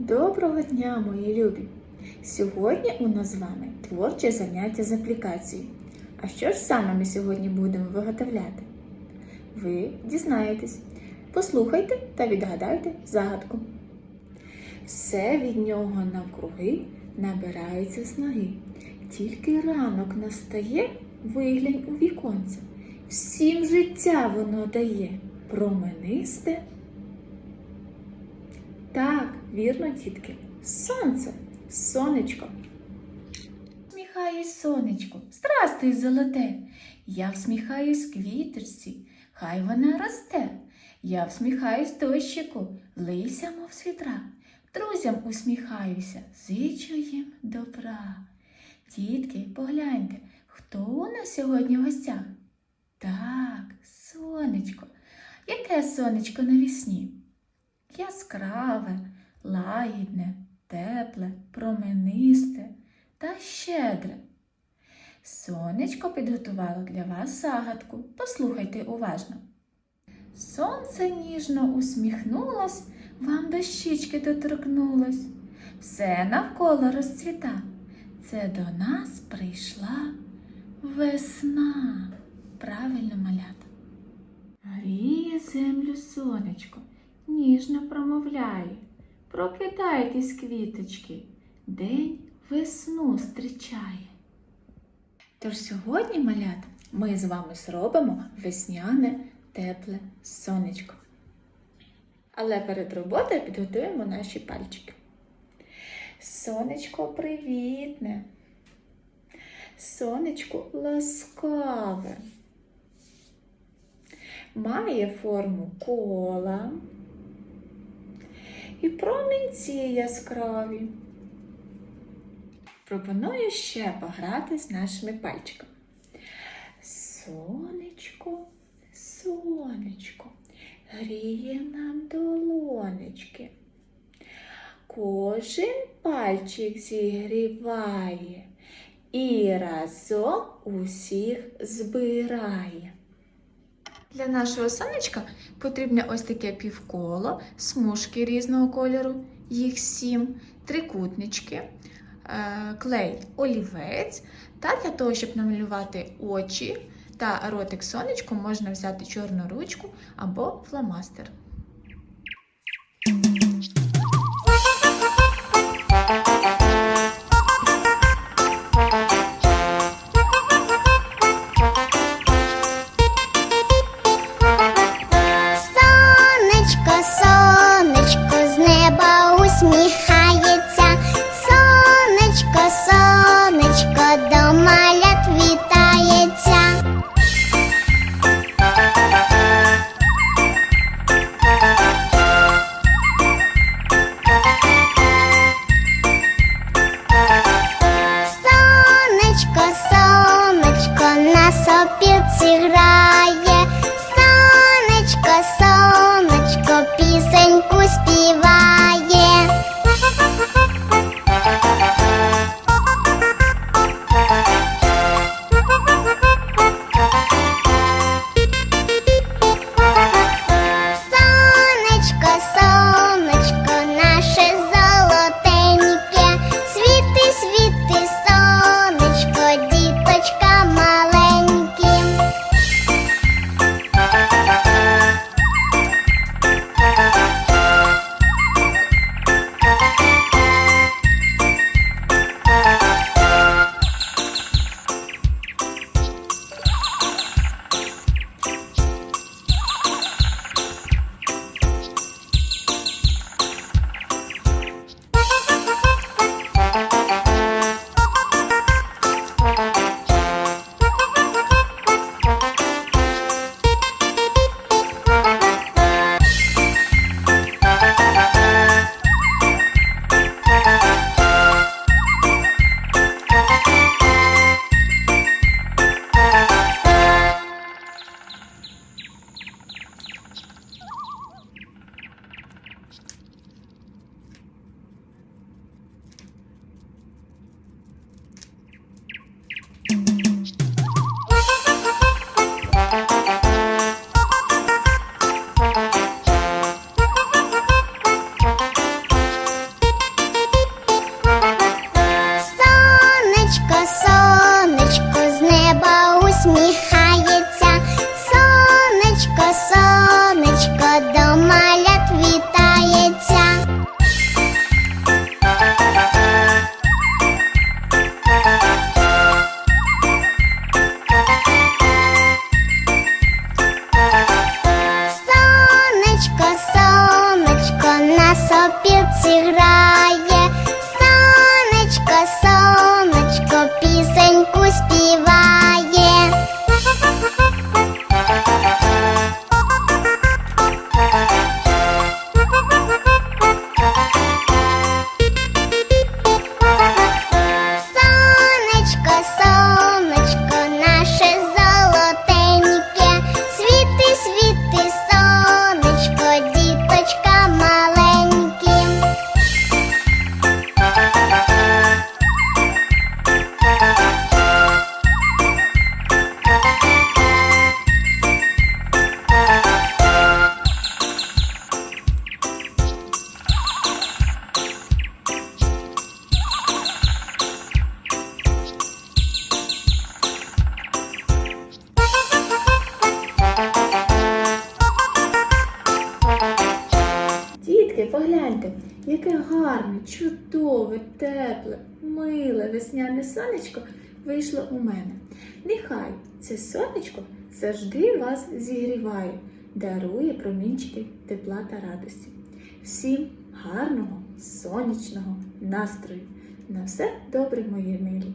Доброго дня, мої любі! Сьогодні у нас з вами творче заняття з аплікацією. А що ж саме ми сьогодні будемо виготовляти? Ви дізнаєтесь. Послухайте та відгадайте загадку. Все від нього навкруги набирається снаги. Тільки ранок настає, виглянь у віконце. Всім життя воно дає, променисте так, вірно, дітки. Сонце, сонечко. Всміхаюсь, сонечко, здрастуй, золоте. Я всміхаюсь квіточці, хай вона росте. Я всміхаюсь дощику, лися, мов з вітра. Друзям усміхаюся, зичу їм добра. Дітки, погляньте, хто у нас сьогодні в гостях? Так, сонечко. Яке сонечко навісні? яскраве, лагідне, тепле, променисте та щедре. Сонечко підготувало для вас загадку. Послухайте уважно. Сонце ніжно усміхнулось, вам до щічки доторкнулось. Все навколо розцвіта. Це до нас прийшла весна. Правильно малята. Гріє землю сонечко ніжно промовляє. Прокидайтесь, квіточки, день весну зустрічає. Тож сьогодні, малята, ми з вами зробимо весняне тепле сонечко. Але перед роботою підготуємо наші пальчики. Сонечко привітне, сонечко ласкаве, має форму кола і промінці яскраві. Пропоную ще пограти з нашими пальчиками. Сонечко, сонечко, гріє нам долонечки. Кожен пальчик зігріває і разом усіх збирає. Для нашого сонечка потрібне ось таке півколо, смужки різного кольору, їх сім, трикутнички, е, клей олівець. Та для того, щоб намалювати очі та ротик сонечку, можна взяти чорну ручку або фломастер. усміхається, сонечко, сонечко до малят вітається. Сонечко, сонечко на сопілці грає, сонечко, сонечко. Дітки, погляньте, яке гарне, чудове, тепле, миле весняне сонечко вийшло у мене. Нехай це сонечко завжди вас зігріває, дарує промінчики тепла та радості. Всім гарного сонячного настрою! На все добре, мої милі!